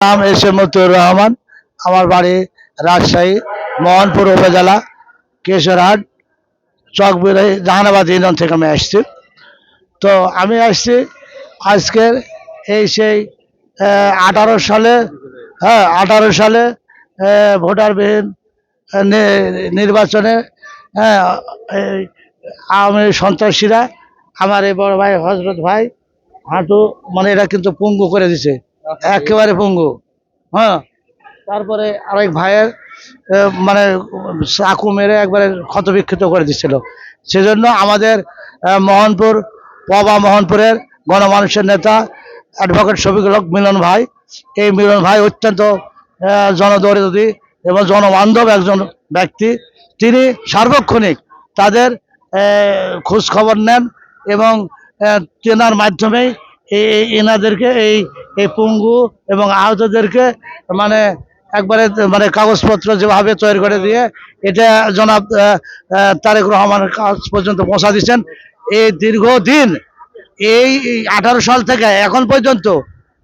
নাম S M Motiur Rahman. আমার বাড়ি রাজশাহী, মোহনপুর উপজেলা, কেশরহাট চকবিরাই জাহানাবাদ ইউনিয়ন থেকে আমি আসছি। তো আমি আসছি আজকের এই সেই আঠারো সালে হ্যাঁ আঠারো সালে ভোটারবিহীন নির্বাচনে হ্যাঁ আওয়ামী সন্ত্রাসীরা আমার এই বড় ভাই হজরত ভাই হাঁটু মানে এটা কিন্তু পঙ্গু করে দিছে। একেবারে পঙ্গু হ্যাঁ। তারপরে আরেক ভাইয়ের মানে চাকু মেরে একবারে ক্ষতবিক্ষত করে দিচ্ছিল। সেজন্য আমাদের মোহনপুর পবা মোহনপুরের গণমানুষের নেতা অ্যাডভোকেট শফিকুল হক মিলন ভাই। এই মিলন ভাই অত্যন্ত আহ, জনদরিদ্রী এবং জনবান্ধব একজন ব্যক্তি। তিনি সার্বক্ষণিক তাদের খোঁজ খবর নেন এবং চেনার মাধ্যমেই এনাদেরকে এই এই পঙ্গু এবং আহতদেরকে মানে একবারে মানে কাগজপত্র যেভাবে তৈরি করে দিয়ে এটা জনাব তারেক রহমানের কাজ পর্যন্ত পৌঁছা দিচ্ছেন। এই দীর্ঘদিন, এই আঠারো সাল থেকে এখন পর্যন্ত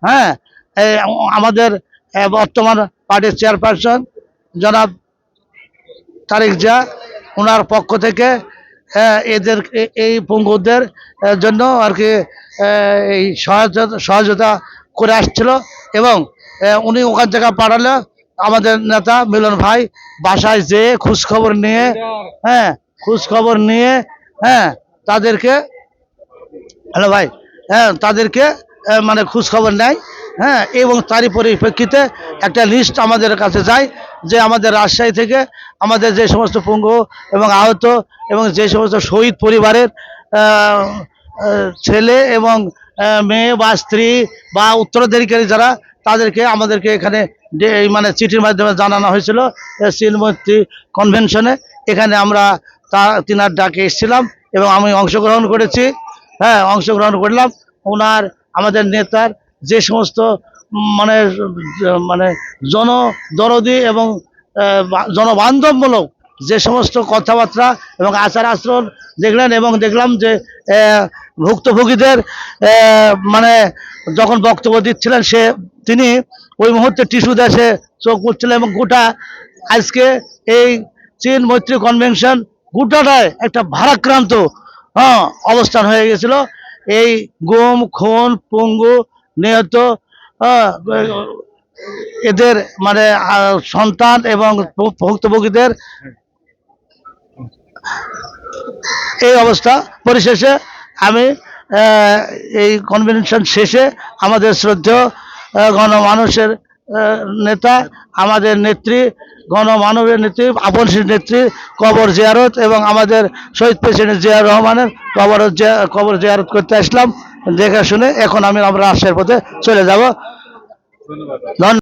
হ্যাঁ আমাদের বর্তমান পার্টির চেয়ারপারসন জনাব তারেক জিয়া ওনার পক্ষ থেকে এদের এই পঙ্গুদের জন্য আর কি এই সহায়তা, সহযোগিতা করে আসছিল এবং উনি ওখান থেকে পাঠালে। আমাদের নেতা মিলন ভাই বাসায় যেয়ে খোঁজ খবর নিয়ে হ্যাঁ খোঁজ খবর নিয়ে হ্যাঁ তাদেরকে, হ্যালো ভাই হ্যাঁ তাদেরকে মানে খোঁজ খবর নেয় হ্যাঁ এবং তারই পরিপ্রেক্ষিতে একটা লিস্ট আমাদের কাছে যায় যে আমাদের রাজশাহী থেকে আমাদের যে সমস্ত পঙ্গু এবং আহত এবং যে সমস্ত শহীদ পরিবারের ছেলে এবং মেয়ে বা স্ত্রী বা উত্তরাধিকারী যারা, তাদেরকে আমাদেরকে এখানে মানে চিঠির মাধ্যমে জানানো হয়েছিল শ্রীমতী কনভেনশনে। এখানে আমরা তা, তিনার ডাকে এসেছিলাম এবং আমি অংশগ্রহণ করেছি। হ্যাঁ অংশগ্রহণ করলাম। ওনার, আমাদের নেতার যে সমস্ত মানে মানে জনদরদি এবং জনবান্ধবমূলক যে সমস্ত কথাবার্তা এবং আচার আচরণ দেখলেন এবং দেখলাম যে ভুক্তভোগীদের মানে যখন বক্তব্য দিচ্ছিলেন সে, তিনি ওই মুহূর্তে টিস্যু দেশে চোখ মুছছিলেন এবং গোটা আজকে এই চীন মৈত্রী কনভেনশন গোটাটায় একটা ভারাক্রান্ত হ্যাঁ অবস্থান হয়ে গেছিল। এই গুম, খুন, পঙ্গু নিহত এদের মানে সন্তান এবং ভুক্তভোগীদের এই অবস্থা। পরিশেষে আমি এই কনভেনশন শেষে আমাদের শ্রদ্ধেয় গণমানুষের নেতা, আমাদের নেত্রী, গণমানবের নেত্রী আপনশীল নেত্রী, কবর জিয়ারত এবং আমাদের শহীদ প্রেসিডেন্ট জিয়া রহমানের কবর কবর জিয়ারত করতে আসলাম। দেখে শুনে এখন আমি আমরা রাজশাহীর পথে চলে যাব। ধন্যবাদ।